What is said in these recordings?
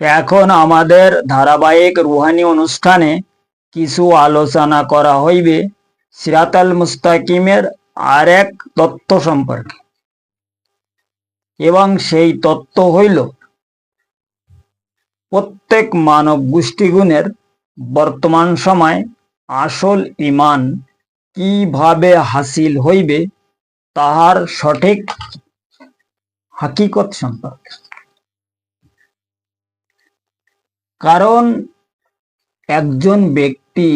এখন আমাদের ধারাবাহিক রুহানি অনুষ্ঠানে কিছু আলোচনা করা হইবে সিরাতাল মুস্তাকিমের আর এক তত্ত্ব সম্পর্কে। এবং সেই তত্ত্ব হইল, প্রত্যেক মানব গোষ্ঠীগুণের বর্তমান সময় আসল ইমান কীভাবে হাসিল হইবে তাহার সঠিক হাকিকত সম্পর্কে। কারণ একজন ব্যক্তি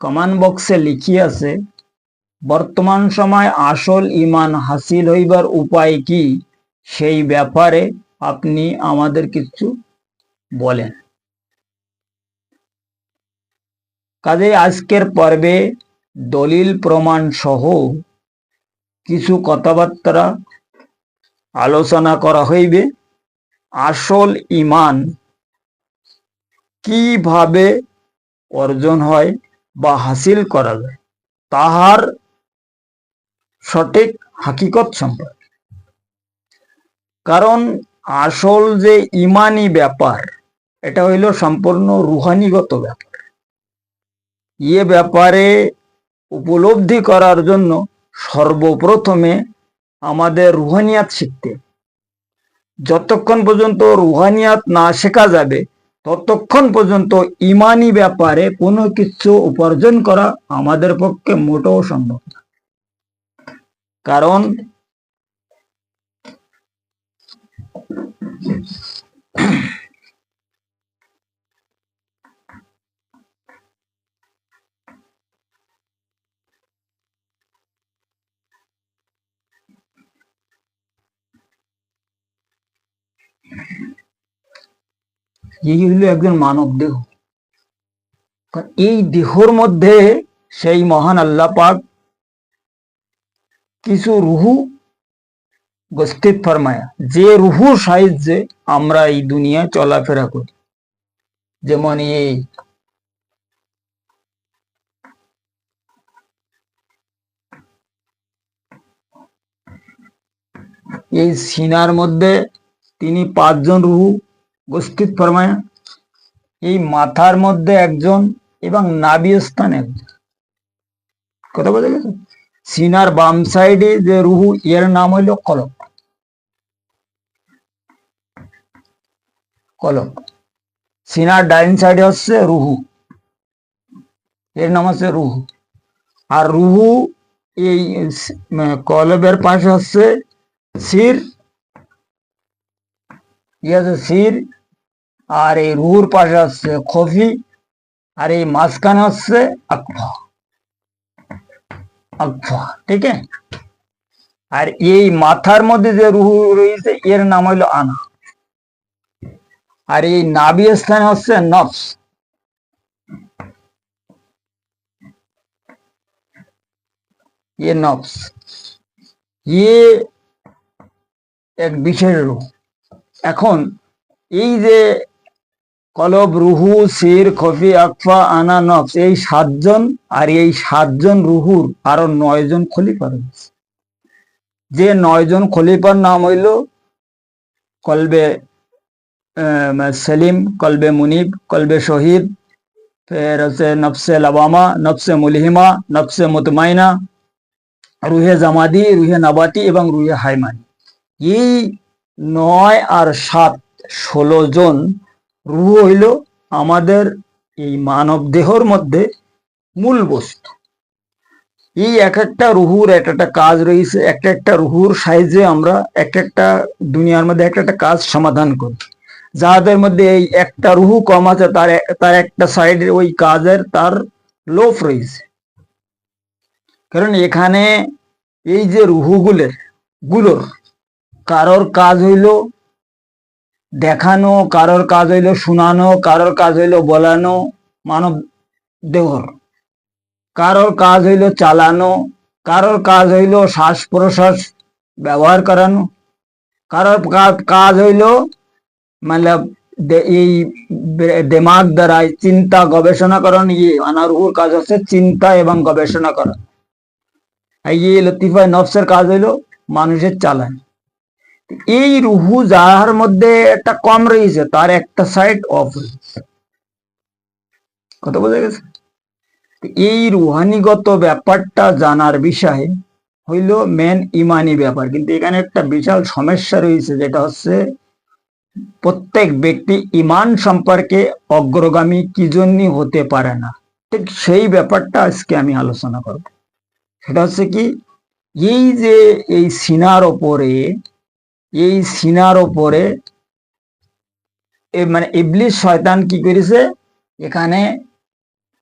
কমান্ড বক্সে লিখিয়াছে বর্তমান সময় আসল ইমান হাসিল হইবার উপায় কি? সেই ব্যাপারে আপনি আমাদের কিছু বলেন। কাজে আজকের পর্বে দলিল প্রমাণ সহ কিছু কথাবার্তা আলোচনা করা হইবে। আসল ইমান কীভাবে অর্জন হয় বা হাসিল করা যায়, তাহার সঠিক হাকিকত সম্পর্কে। কারণ আসল যে ইমানি ব্যাপার, এটা হইল সম্পূর্ণ রুহানিগত ব্যাপার। ইয়ে ব্যাপারে উপলব্ধি করার জন্য সর্বপ্রথমে আমাদের রুহানিয়াত শিখতে যতক্ষণ পর্যন্ত রুহানিয়াত না শেখা যাবে ততক্ষণ পর্যন্ত ইমানি ব্যাপারে কোনো কিছু উপার্জন করা আমাদের পক্ষে মোটেও সম্ভব না। কারণ এই হইল একজন মানব দেহ। এই দেহর মধ্যে সেই মহান আল্লাহ পাক কিছু রুহু গস্তিত ফরমায়া। যে রুহু সাহায্যে আমরা এই দুনিয়ায় চলাফেরা করি। যেমন এই এই সিনার মধ্যে তিনি পাঁচজন রুহু গোষ্ঠীত ফরমায়া। এই মাথার মধ্যে একজন এবং নাভি স্থান কথা বোঝা গেছে? সিনার বাম সাইডে যে রুহু, এর নাম হইল কলক। কলক। সিনার ডাইন সাইডে হচ্ছে রুহু। এর নাম হচ্ছে রুহু। আর রুহু এই কলবের পাশে হচ্ছে সির ইয়ে হচ্ছে সির আর এই রুহুর পাশে হচ্ছে খফি আর এই মাঝখানে হচ্ছে আকফা আকফা ঠিক আছে আর এই মাথার মধ্যে যে রুহু রয়েছে এর নাম হইলো আনা আর এই নাভি স্থানে হচ্ছে নফস ये नफ्स ये এক বিশেষ রূহ এখন এই যে কলব, রুহু, সির, খফি, আকফা, আনা, নফস, এই সাতজন আর এই সাতজন রুহুর আরও নয় জন খলিফা রয়েছে। যে নয় জন খলিফার নাম হইল কলবে সেলিম, কলবে মুনিব, কলবে শহীদ, ফের হচ্ছে নফসে লাবামা নফসে মুলহিমা, নফসে মুতমাইনা, রুহে জামাদি, রুহে নাবাতি এবং রুহে হাইমানি। এই নয় আর সাত ষোলো জন রুহ হইল আমাদের এই মানব দেহর মধ্যে মূল বস্তু। এই এক একটা রুহুর এক একটা কাজ রয়েছে একটা একটা রুহুর সাইজে আমরা এক একটা দুনিয়ার মধ্যে একটা একটা কাজ সমাধান করি। যাদের মধ্যে এই একটা রুহু কম আছে, তার তার একটা সাইডে ওই কাজের তার লোভ রয়েছে। কারণ এখানে এই যে রুহুগুলের, গুলোর কারোর কাজ হইল দেখানো, কারোর কাজ হইল শোনানো, কারোর কাজ হইল বলানো, মানব দেহর। কারোর কাজ হইল চালানো, কারোর কাজ হইল শ্বাস প্রশ্বাস ব্যবহার করানো, কারোর কাজ হইল মানে এই দেমাগ দ্বারা চিন্তা গবেষণা করানো ইয়ে আনারুহুর কাজ হচ্ছে চিন্তা এবং গবেষণা করা। ইয়ে লতিফা নফসের কাজ হইল মানুষের চালান। এই রুহু যার মধ্যে একটা কম রয়েছে, তার একটা সাইড অফ রয়েছে। কথা বোঝা গেছে? এই রুহানিগত ব্যাপারটা জানার বিষয়ে হইল মেন ইমানি ব্যাপার। কিন্তু এখানে একটা বিশাল সমস্যা রয়েছে, যেটা হচ্ছে প্রত্যেক ব্যক্তি ইমান সম্পর্কে অগ্রগামী কি জন্য হতে পারে না। ঠিক সেই ব্যাপারটা আজকে আমি আলোচনা করব। সেটা হচ্ছে কি, এই যে এই সিনার ওপরে এই সিনার ওপরে মানে ইবলিশ শয়তান কি করেছে? এখানে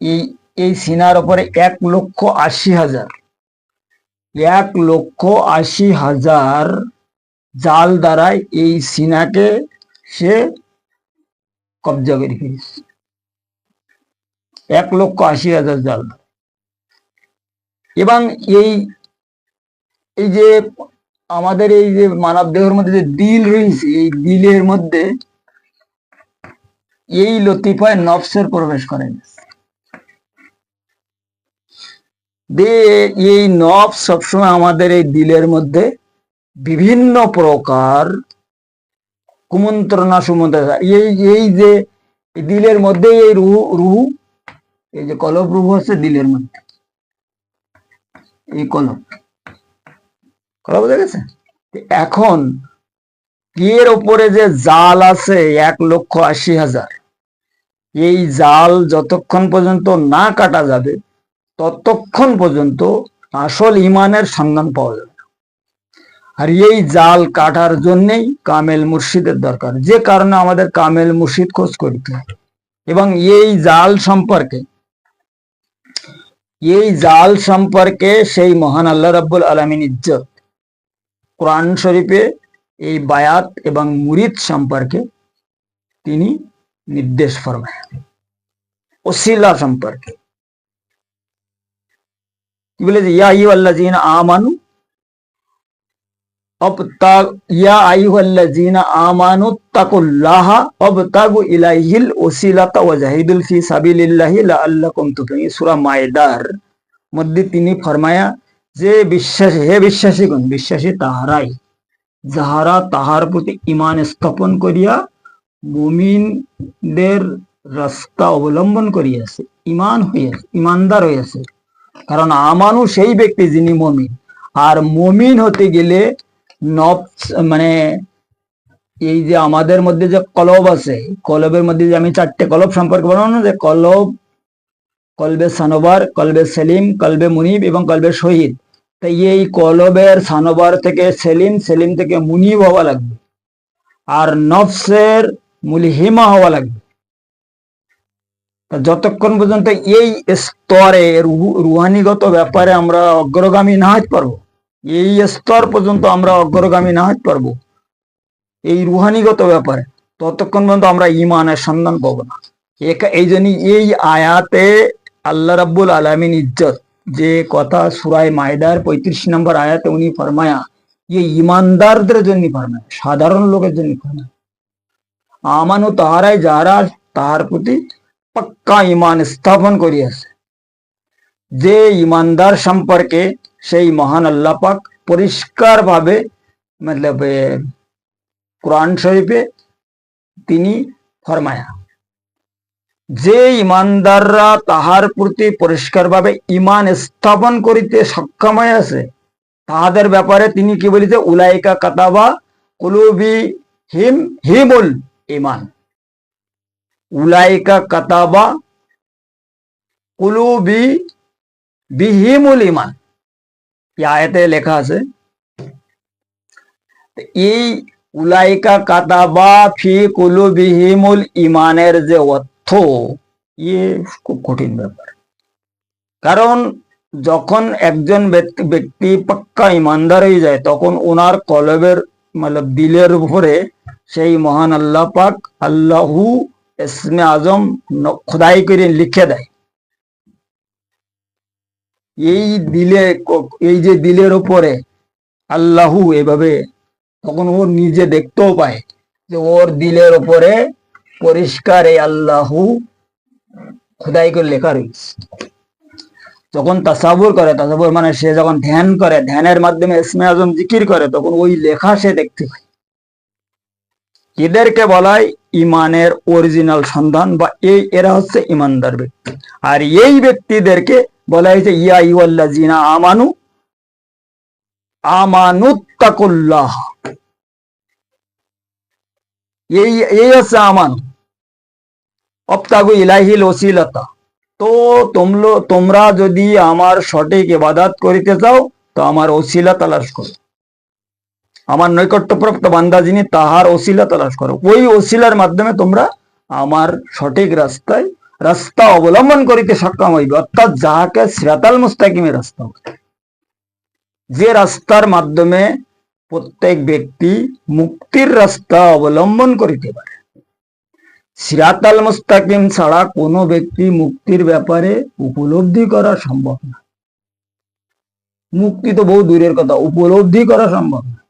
এই এই সিনার ওপরে এক লক্ষ আশি হাজার, এক লক্ষ আশি হাজার জাল দ্বারাই এই সিনাকে সে কবজা করে ফেলেছে। এক লক্ষ আশি হাজার জাল। এবং এই যে আমাদের এই যে মানব দেহের মধ্যে যে দিল রয়েছে, এই দিলের মধ্যে এই লতিফায় নফসের প্রবেশ করে। দে, এই নফ সবসময় আমাদের এই দিলের মধ্যে বিভিন্ন প্রকার কুমন্ত্রণা সুমন্ত্রণা এই এই যে দিলের মধ্যে এই রুহু রুহু, এই যে কলব রুহু হচ্ছে দিলের মধ্যে। এই কলব। কথা বোঝা গেছে? এখন এর ওপরে যে জাল আছে এক লক্ষ আশি হাজার, এই জাল যতক্ষণ পর্যন্ত না কাটা যাবে, ততক্ষণ পর্যন্ত আসল ইমানের সন্ধান পাওয়া যাবে। আর এই জাল কাটার জন্যেই কামেল মুর্শিদের দরকার। যে কারণে আমাদের কামেল মুর্শিদ খোঁজ করতে এবং এই জাল সম্পর্কে, এই জাল সম্পর্কে সেই মহান আল্লাহ রাব্বুল আলমিন ইজ্জত কোরআন শরীফে এই বায়াত এবং মুরিদ সম্পর্কে তিনি নির্দেশ ফরমায়। ওসিলা সম্পর্কে। কি বলে যে, ইয়া আইয়ুহাল্লাযীনা আমানু অবতাগ, ইয়া আইয়ুহাল্লাযীনা আমানু তাকুল্লাহা অবতাগু ইলাইহিল ওসিলাতা ওয়া জাহিদুল ফি সাবিলিল্লাহি লাআল্লাকুম তুফলিহুন সূরা মায়দার মধ্যে তিনি ফরমায়া যে বিশ্বাস, হে বিশ্বাসীগণ, বিশ্বাসী তাহারাই, যাহারা তাহার প্রতি ইমান স্থাপন করিয়া মুমিনদের রাস্তা অবলম্বন করিয়াছে ইমান হইয়াছে ইমানদার হইয়াছে। কারণ আমানু সেই ব্যক্তি যিনি মমিন। আর মমিন হতে গেলে নফস মানে এই যে আমাদের মধ্যে যে কলব আছে, কলবের মধ্যে যে আমি চারটে কলব সম্পর্কে বললাম না, যে কলব কলবে সানোবার, কলবে সেলিম, কলবে মুনিব এবং কলবে শহীদ। তাই এই কলবের সানোবার থেকে সেলিম সেলিম থেকে মুনিব হওয়া লাগবে। আর নফসের মুলহিমা হওয়া লাগবে। যতক্ষণ পর্যন্ত এই স্তরে রুহানিগত ব্যাপারে আমরা অগ্রগামী না হতে পারব, এই স্তর পর্যন্ত আমরা অগ্রগামী না হতে পারব, এই রুহানিগত ব্যাপারে, ততক্ষণ পর্যন্ত আমরা ইমানের সন্ধান পাবো না। এই জন্য এই আয়াতে আল্লাহ রাব্বুল আলামিন ইজ্জত। যে কথা সুরায় মায়দার পঁয়ত্রিশ নম্বর আয়াতে উনি ফরমায়া এই ইমানদারদের জন্য ফরমায়, সাধারণ লোকের জন্য ফরমায়। আমানু তাহারাই যারা তাহার প্রতি পাক্কা ইমান স্থাপন করিয়াছে। যে ইমানদার সম্পর্কে সেই মহান আল্লাহ পাক পরিষ্কার ভাবে মতলব কোরআন শরীফে তিনি ফরমায়া। যে ইমানদাররা তাহার প্রতি পরিষ্কারভাবে ইমান স্থাপন করিতে সক্ষম হয়ে আছে, তাহাদের ব্যাপারে তিনি কি বলিতে, উলাইকা কাতাবা কুলুবি হিম হিমুল ইমান উলাইকা কাতাবা কুলুবি বিহিমুল ইমান এই আয়াতে লেখা আছে, এই উলাইকা কাতাবা ফি কুলুবিহিমুল ইমানের যে অর্থ ইয়ে খুব কঠিন ব্যাপার। কারণ যখন একজন ব্যক্তি পাক্কা ইমানদার হয়ে যায়, তখন ওনার কলবের মানে দিলের উপরে সেই মহান আল্লাহ পাক আল্লাহু ইসমে আজম খোদাই করে লিখে দেয়। এই দিলে এই যে দিলের উপরে আল্লাহু এভাবে, তখন ও নিজে দেখতেও পায় যে ওর দিলের উপরে পরিষ্কার এই আল্লাহু খোদাই করে লেখা রয়েছে। যখন তাসাবুর করে, তাসাবুর মানে সে যখন ধ্যান করে, ধ্যানের মাধ্যমে ইসমে আজম জিকির করে, তখন ওই লেখা সে দেখতে পায়। এদেরকে বলা ইমানের অরিজিনাল সন্ধান বা এই, এরা হচ্ছে ইমানদার ব্যক্তি। আর এই ব্যক্তিদেরকে বলা হয়েছে, ইয়া ইউল্লা জিনা আমানু, আমানুত্তাকুল্লাহ। এই এই হচ্ছে আমান। অপ্তাগু ইলাহিল ওসিলতা। তো তোমলো, তোমরা যদি আমার সঠিক ইবাদত করিতে চাও, তো আমার ওসিলা তালাশ করো। আমার নৈকট্যপ্রাপ্ত বান্দা যিনি, তাহার ওসিলা তালাশ করো। ওই ওসিলার মাধ্যমে তোমরা আমার সঠিক রাস্তায়, রাস্তা অবলম্বন করিতে সক্ষম হইবে। অর্থাৎ যাহাকে সিরাতাল মুস্তাকিমের রাস্তা। যে রাস্তার মাধ্যমে প্রত্যেক ব্যক্তি মুক্তির রাস্তা অবলম্বন করিতে পারে। সিরাতাল মুস্তাকিম ছাড়া কোনো ব্যক্তি মুক্তির ব্যাপারে উপলব্ধি করা সম্ভব না। মুক্তি তো বহু দূরের কথা, উপলব্ধি করা সম্ভব না।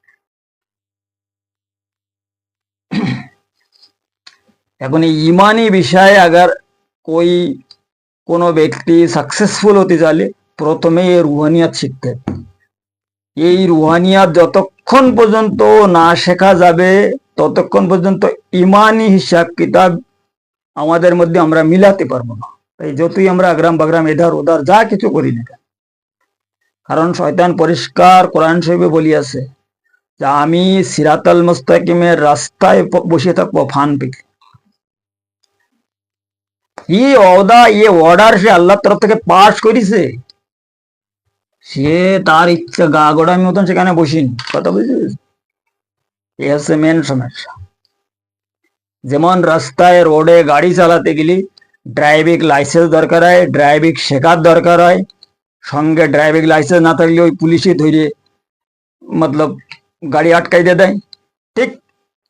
এখন এই ইমানি বিষয়ে আগার কই কোনো ব্যক্তি সাকসেসফুল হতে চাইলে প্রথমে এই রুহানিয়াত শিখতে এই রুহানিয়াত যতক্ষণ পর্যন্ত না শেখা যাবে ততক্ষণ পর্যন্ত ইমানি হিসাব কিতাব আমাদের মধ্যে আমরা মিলাতে পারব না। তাই যতই আমরা আগ্রাম বাগ্রাম এধার ওধার যা কিছু করি না কারণ শয়তান পরিষ্কার কোরআন শরীফে বলিয়াছে যে, আমি সিরাতাল মুস্তাকিমের রাস্তায় বসে থাকব, ফান পেকে ই অদা ইয়ে অর্ডার সে আল্লাহর তরফ থেকে পাস করিছে? সে তার ইচ্ছা গা গোড়ামি মতন সেখানে বসিনি। কথা বুঝছিস? এ মেন সমস্যা। যেমন রাস্তায় রোডে গাড়ি চালাতে গেলে ড্রাইভিং লাইসেন্স দরকার হয় ড্রাইভিং শেখার দরকার হয়। সঙ্গে ড্রাইভিং লাইসেন্স না থাকলে ওই পুলিশে ধরে, মতলব গাড়ি আটকাই দিয়ে দেয়। ঠিক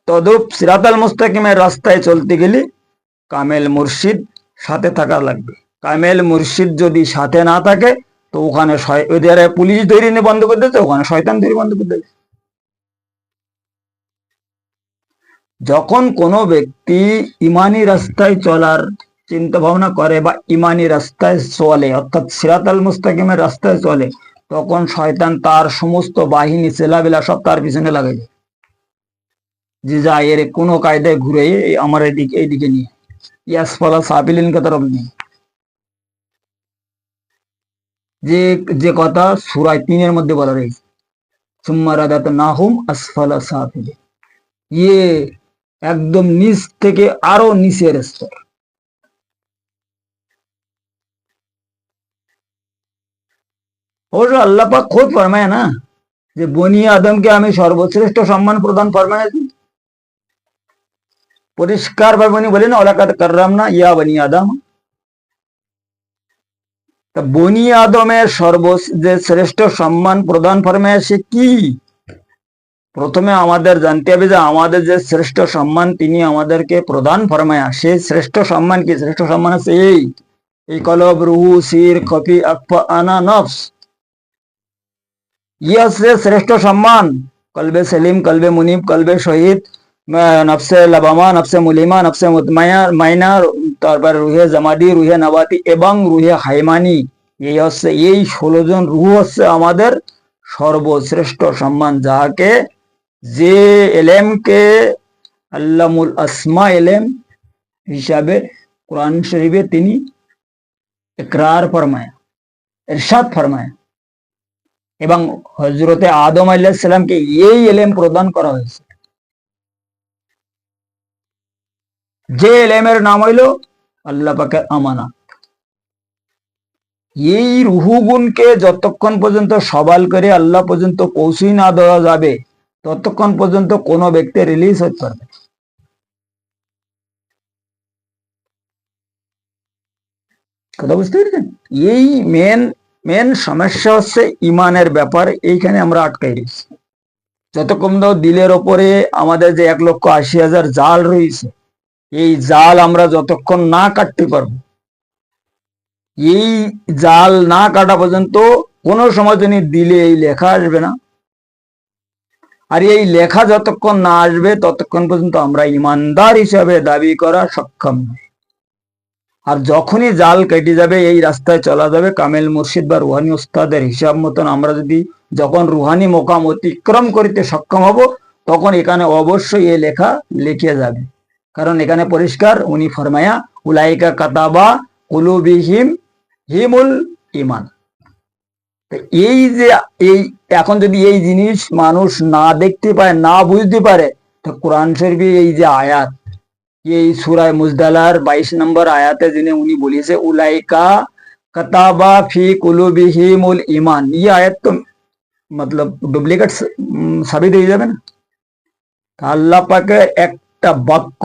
তদুপ সিরাতাল মুস্তাকিমের রাস্তায় চলতে গেলে কামেল মুর্শিদ সাথে থাকা লাগবে। কামেল মুর্শিদ যদি সাথে না থাকে, তো ওখানে ওদের পুলিশ ধরে নিয়ে বন্ধ করে দিচ্ছে ওখানে শয়তান ধরে বন্ধ করে দিচ্ছে যখন কোনো ব্যক্তি ইমানি রাস্তায় চলার চিন্তা ভাবনা করে বা ইমানি রাস্তায় চলে, অর্থাৎ সিরাতাল মুস্তাকিমের রাস্তায় চলে, তখন শয়তান তার সমস্ত বাহিনী সেলাবেলা সব তার পিছনে লাগাই যে যা এর কোনো কায়দায় ঘুরে আমার এদিকে, এইদিকে নিয়ে। ইয়াসফালা সাবিলিন কে তরফ নিয়ে যে যে কথা সুরায় তিনের মধ্যে বলা রয়েছে। সুম্মা রাদাত নাহুম আসফালা সাফিলিন। ইয়ে একদম নিচ থেকে আরও নিচের স্তর। অবশ্য আল্লাহ পাক খোদ ফরমায় না যে বনি আদমকে আমি সর্বশ্রেষ্ঠ সম্মান প্রদান ফরমাইছি পরিষ্কার ভাবে উনি বলেন ওলাকাত কররাম না ইয়া বনি আদম। তা বনি আদমের সর্ব যে শ্রেষ্ঠ সম্মান প্রদান ফরমায় সে কি? প্রথমে আমাদের জানতে হবে যে আমাদের যে শ্রেষ্ঠ সম্মান, তিনি আমাদেরকে প্রদান ফরমায়া। সেই শ্রেষ্ঠ সম্মান কি? শ্রেষ্ঠ সম্মান আছে এই। এই কলব, রুহু, সির কপি আনা, নফস। ইয়ে শ্রেষ্ঠ সম্মান। কলবে সেলিম, কলবে মুনিব, কলবে শহীদ নফসে লাবামা, নফসে মুলিমা, নফসে মুতমায়া, মাইনা তারপর রুহে জামাদি, রুহে নবাতি এবং রুহে হাইমানি। এই হচ্ছে, এই ষোলো জন রুহ হচ্ছে আমাদের সর্বশ্রেষ্ঠ সম্মান, যাহাকে যে এলেমকে আল্লামুল আসমা এলেম হিসাবে কোরআন শরীফে তিনি ইকরার ফরমায়া ইরশাদ ফরমায়া এবং হজরতে আদম আলাইসাল্লামকে এই এলেম প্রদান করা হয়েছে। যে এলেমের নাম হইল আল্লাহ পাকের আমানা এই রুহুগুনকে যতক্ষণ পর্যন্ত সবাল করে আল্লাহ পর্যন্ত পৌঁছই না দেওয়া যাবে ততক্ষণ পর্যন্ত কোনো ব্যক্তি রিলিজ হতে পারবে কথা বুঝতে পেরেছেন? এই মেন মেন সমস্যা হচ্ছে ইমানের ব্যাপার, এইখানে আমরা আটকাই রয়েছি যতক্ষণ দিলের ওপরে আমাদের যে এক লক্ষ আশি হাজার জাল রয়েছে, এই জাল আমরা যতক্ষণ না কাটতে পারব, এই জাল না কাটা পর্যন্ত কোনো সময় তিনি দিলে এই লেখা আসবে না। আর এই লেখা যতক্ষণ না আসবে, ততক্ষণ পর্যন্ত আমরা ইমানদার হিসাবে দাবি করা সক্ষম আর যখনই জাল কেটে যাবে, এই রাস্তায় চলা যাবে, কামেল মুর্শিদ বা রুহানি উস্তাদের হিসাব মতন আমরা যদি যখন রুহানি মোকাম অতিক্রম করিতে সক্ষম হব, তখন এখানে অবশ্যই এ লেখা লিখে যাবে। কারণ এখানে পরিষ্কার, উনি ফরমায়া, উলাইকা কাতাবা কুলুবিহিম, হিমুল ইমান। এই যে, এই এখন যদি এই জিনিস মানুষ না দেখতে পায়, না বুঝতে পারে, তো কোরআন শরীফে এই যে আয়াত, এই সুরায় মুজদালার বাইশ নম্বর আয়াতে যিনি উনি বলিয়েছে উলাইকা কতাবা ফি কুলুবিহিমুল ইমান ই আয়াত তো মতলব ডুপ্লিকেট সাবিত হয়ে যাবে না। আল্লাহ পাকে একটা বাক্য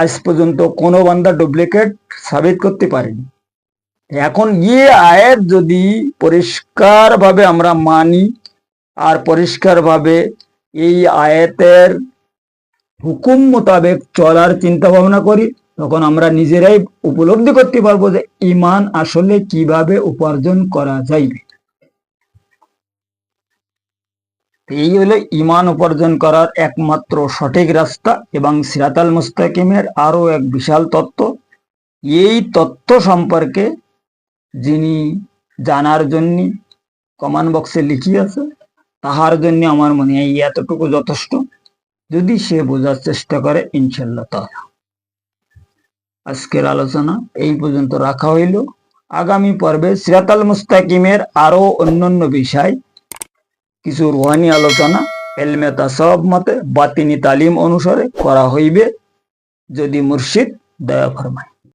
আজ পর্যন্ত কোনো বান্দা ডুপ্লিকেট সাবিত করতে পারেনি। এখন ইয়ে আয়াত যদি পরিষ্কার ভাবে আমরা মানি আর পরিষ্কার ভাবে এই আয়াতের হুকুম মোতাবেক চলার চিন্তা ভাবনা করি, তখন আমরা নিজেরাই উপলব্ধি করতে পারব যে ইমান আসলে কীভাবে উপার্জন করা যাইবে। এই হলো ইমান উপার্জন করার একমাত্র সঠিক রাস্তা এবং সিরাতাল মুস্তাকিমের আরও এক বিশাল তত্ত্ব। এই তত্ত্ব সম্পর্কে যিনি জানার জন্য কমান বক্সে লিখি আছে তাহার জন্য আমার মনে হয় এতটুকু যথেষ্ট। যদি সে বোঝার চেষ্টা করে ইনশাল্লাহ তাহলে আজকের আলোচনা এই পর্যন্ত রাখা হইল। আগামী পর্বে সিরাতাল মুস্তাকিমের আরও অন্যান্য বিষয়, কিছু রুহানি আলোচনা, এলমে তাসব মতে বাতিনি তালিম অনুসারে করা হইবে। যদি মুর্শিদ, দয়া ফরমায়।